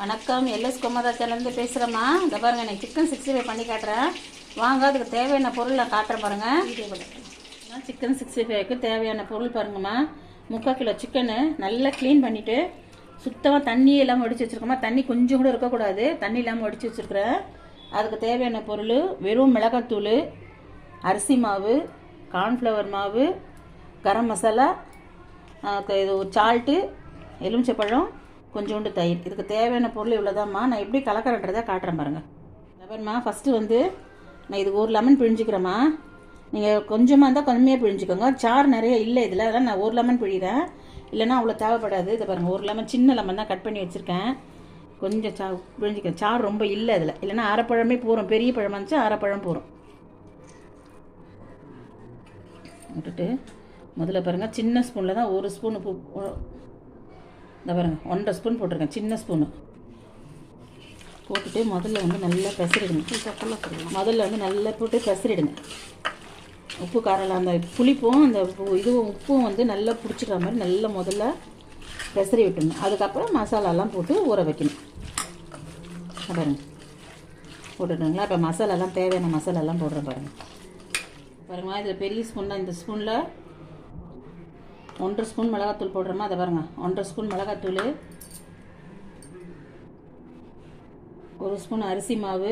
வணக்கம் எல்எஸ் குமதா சேனல்ந்து பேசுகிறேம்மா இந்த பாருங்க நான் சிக்கன் சிக்ஸ்டி ஃபைவ் பண்ணி காட்டுறேன். வாங்க அதுக்கு தேவையான பொருள் நான் காட்டுறேன் பாருங்கள் நான் சிக்கன் சிக்ஸ்டி ஃபைவ்க்கு தேவையான பொருள் பாருங்கம்மா. முக்கால் கிலோ சிக்கனு நல்லா க்ளீன் பண்ணிவிட்டு சுத்தமாக தண்ணி இல்லாமல் ஒடிச்சு வச்சுருக்கோமா தண்ணி கொஞ்சம் கூட இருக்கக்கூடாது. தண்ணி இல்லாமல் ஒடிச்சு வச்சுருக்குறேன். அதுக்கு தேவையான பொருள் வெறும் மிளகாத்தூள் அரிசி மாவு கார்ன்ஃப்ளவர் மாவு கரம் மசாலா க- இது ஒரு சால்ட்டு எலுமிச்சப்பழம் கொஞ்சோண்டு தயிர். இதுக்கு தேவையான பொருள் இவ்வளோதாம்மா நான் எப்படி கலக்கிறேன்றதை காட்டுறேன் பாருங்கள் லெமன்மா ஃபஸ்ட்டு வந்து நான் இது ஒரு லெமன் பிழிஞ்சிக்கிறேம்மா. நீங்கள் கொஞ்சமாக இருந்தால் கம்மியாக பிழிஞ்சிக்கோங்க. சார் நிறைய இல்லை இதில் அதெல்லாம் நான் ஒரு லெமன் பிழிகிறேன் இல்லைன்னா அவ்வளோ தேவைப்படாது. இதை பாருங்கள் ஒரு லெமன் சின்ன லெமன் தான் கட் பண்ணி வச்சுருக்கேன். கொஞ்சம் சா பிழிஞ்சிக்கிறேன் சார் ரொம்ப இல்லை இதில். இல்லைன்னா அரைப்பழமே போகிறோம் பெரிய பழமாக இருந்துச்சு அரைப்பழம் போகிறோம் விட்டுட்டு முதல்ல பாருங்கள் சின்ன ஸ்பூனில் தான் ஒரு ஸ்பூன் உப்பு இந்த பாருங்கள் ஒன்றரை ஸ்பூன் போட்டிருக்கேன் சின்ன ஸ்பூனு போட்டுட்டு முதல்ல வந்து நல்லா பெசரிடுங்க முதல்ல வந்து நல்லா போட்டு பெசரிடுங்க உப்பு காரம் அந்த புளிப்பும் அந்த இதுவும் உப்பும் வந்து நல்லா பிடிச்சிக்கிற மாதிரி நல்லா முதல்ல பெசரி விட்டுணும் அதுக்கப்புறம் மசாலாலாம் போட்டு ஊற வைக்கணும். இங்க பாருங்க. போட்டுட்டுங்களா? இப்போ மசாலாலாம் தேவையான மசாலாலாம் போடுறேன் பாருங்கள் பாருங்கள் இதில் பெரிய ஸ்பூன் தான். இந்த ஸ்பூனில் ஒன்றரை ஸ்பூன் மிளகாத்தூள் போடுறோமா? அதை பாருங்க. ஒன்றரை ஸ்பூன் மிளகாத்தூள் ஒரு ஸ்பூன் அரிசி மாவு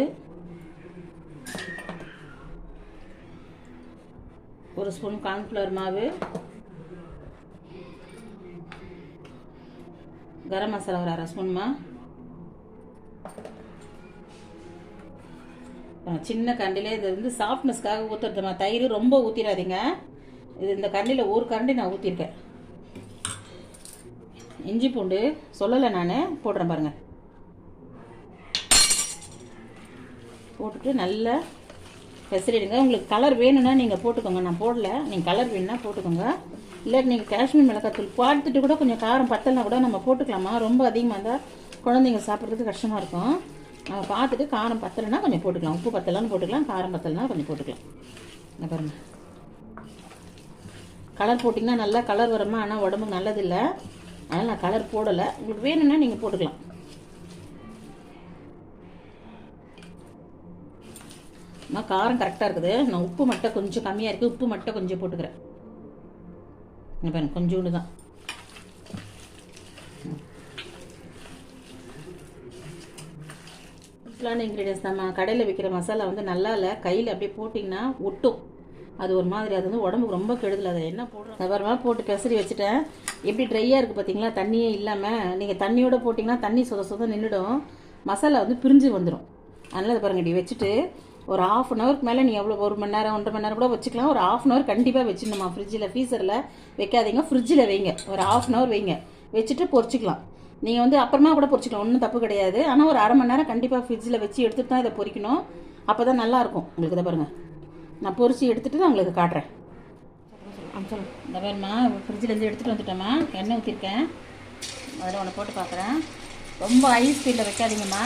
ஒரு ஸ்பூன் கார்ன்ஃப்ளவர் மாவு கரம் மசாலா ஒரு அரை ஸ்பூன்மா சின்ன கண்டிலே இது வந்து சாஃப்ட்னஸ்க்காக ஊற்றுறதுமா தயிர் ரொம்ப ஊற்றிடாதீங்க இது இந்த கண்டியில் ஒரு கரண்டி நான் ஊற்றிருக்கேன் இஞ்சி பூண்டு சொல்லலை நான் போடுறேன் பாருங்கள் போட்டுட்டு நல்லா பெசரிடுங்க. உங்களுக்கு கலர் வேணும்னா நீங்கள் போட்டுக்கோங்க. நான் போடல. நீங்கள் கலர் வேணும்னா போட்டுக்கோங்க. இல்லை நீங்கள் காஷ்மீர் மிளகாத்தூள் பார்த்துட்டு கூட கொஞ்சம் காரம் பத்தலைனா கூட நம்ம போட்டுக்கலாமா? ரொம்ப அதிகமாக இருந்தால் குழந்தைங்க சாப்பிட்றதுக்கு கஷ்டமாக இருக்கும். நம்ம பார்த்துட்டு காரம் பத்தலைன்னா கொஞ்சம் போட்டுக்கலாம். உப்பு பத்தலான்னு போட்டுக்கலாம். காரம் பத்தலைன்னா கொஞ்சம் போட்டுக்கலாம். இந்த கலர் போட்டிங்கன்னா நல்லா கலர் வருமா? ஆனால் உடம்புக்கு நல்லதில்லை. அதனால் நான் கலர் போடலை. உங்களுக்கு வேணும்னா நீங்கள் போட்டுக்கலாம். அம்மா காரம் கரெக்டாக இருக்குது. நான் உப்பு மட்டும் கொஞ்சம் கம்மியாக இருக்குது உப்பு மட்டும் கொஞ்சம் போட்டுக்கிறேன். பாருங்க கொஞ்சோண்டு தான். சிம்பிளான இன்க்ரீடியன்ஸ் நம்ம கடையில் விற்கிற மசாலா வந்து நல்லா இல்லை. கையில் அப்படியே போட்டிங்கன்னா ஒட்டும். அது ஒரு மாதிரி அது வந்து உடம்புக்கு ரொம்ப கெடுதல். அதை என்ன போடுறோம் அப்புறமா போட்டு பெசரி வச்சுட்டேன். எப்படி ட்ரையாக இருக்குது பார்த்தீங்களா தண்ணியே இல்லாமல் நீங்கள் தண்ணியோட போட்டிங்கன்னா தண்ணி சொத சொத நின்றுடும் மசாலா வந்து பிரிஞ்சு வந்துடும் அதனால் அதை பாருங்க இப்படி வச்சுட்டு ஒரு ஆஃப் அன் ஹவருக்கு மேலே நீ எவ்வளோ ஒரு மணி நேரம் ஒன்றரை மணி நேரம் கூட வச்சுக்கலாம். ஒரு ஆஃப் அன் ஹவர் கண்டிப்பாக வச்சுருந்தோம்மா ஃப்ரிட்ஜில் ஃப்ரீசரில் வைக்காதீங்க. ஃப்ரிட்ஜில் வைங்க. ஒரு ஆஃப் அன் ஹவர் வைங்க. வச்சுட்டு பொறிச்சிக்கலாம் நீங்கள் வந்து அப்புறமா கூட பொறிச்சிக்கலாம் ஒன்றும் தப்பு கிடையாது. ஆனால் ஒரு அரை மணி நேரம் கண்டிப்பாக ஃப்ரிட்ஜில் வச்சு எடுத்துகிட்டு தான் இதை பொறிக்கணும் அப்போ தான் நல்லாயிருக்கும் உங்களுக்கு இதை பாருங்கள் நான் பொரிச்சு எடுத்துட்டு தான் உங்களுக்கு காட்டுறேன். இந்த பாருமா ஃப்ரிட்ஜிலேருந்து எடுத்துகிட்டு வந்துட்டேம்மா. எண்ணெய் ஊற்றிருக்கேன் அதில் ஒன்று போட்டு பார்க்குறேன். ரொம்ப ஐஸ் ஸ்பீடில் வைக்காதீங்கம்மா.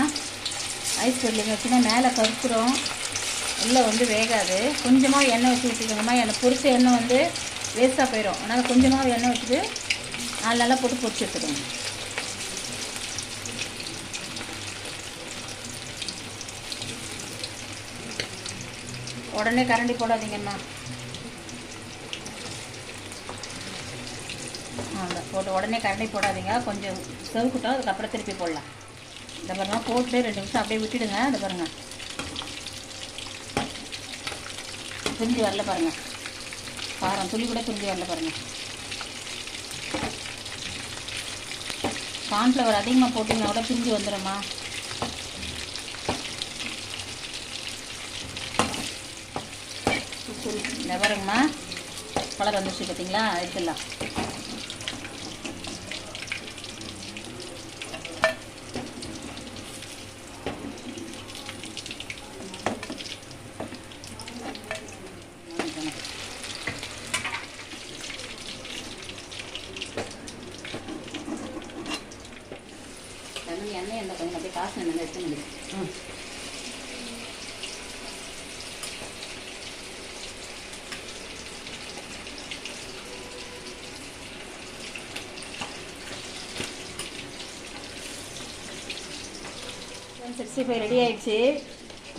ஐஸ் ஸ்பீடில் வச்சுன்னா மேலே கருத்துரும். உள்ளே வந்து வேகாது. கொஞ்சமாக எண்ணெய் வச்சு ஊற்றிக்கோங்கம்மா எனக்கு பொரிச்ச எண்ணெய் வந்து வேஸ்ட்டாக போயிடும் அதனால் கொஞ்சமாக எண்ணெய் வச்சுட்டு நாலு நல்லா போட்டு பொரிச்சு எடுத்துக்கோங்க. உடனே கரண்டி போடாதீங்கம்மா. அவ்வளோ போட்டு உடனே கரண்டி போடாதீங்க. கொஞ்சம் செவுக்கிட்டோம் அதுக்கப்புறம் திருப்பி போடலாம். இந்த பாருங்க போட்டு ரெண்டு நிமிஷம் அப்படியே விட்டுடுங்க. இந்த பாருங்க. துஞ்சி வரல பாருங்க. காரம் துளி கூட துஞ்சி வரல பாருங்க. கார்ன்ஃப்ளவர் அதிகமாக போட்டிங்கன்னா கூட பிரிஞ்சு வந்துடும்மா இந்த நிவரங்கம்மா கலர் வந்துருச்சு பார்த்தீங்களா எடுத்துடலாம். எண்ணெய் எண்ணெய் கொஞ்சம் அப்படியே காசு எண்ணெய் எடுத்து முடியும் சிக்ஸ்டி ஃபைவ் ரெடி ஆயிடுச்சு.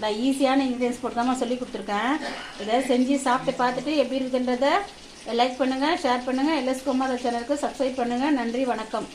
நான் ஈஸியான இன்க்ரீடியன்ஸ் போட்டு தான் சொல்லி கொடுத்துருக்கேன். இதை செஞ்சு சாப்பிட்டு பார்த்துட்டு எப்படி இருக்குன்றதை லைக் பண்ணுங்கள் ஷேர் பண்ணுங்கள் எல்எஸ் குமார் சேனலுக்கு சப்ஸ்கிரைப் பண்ணுங்கள் நன்றி வணக்கம்.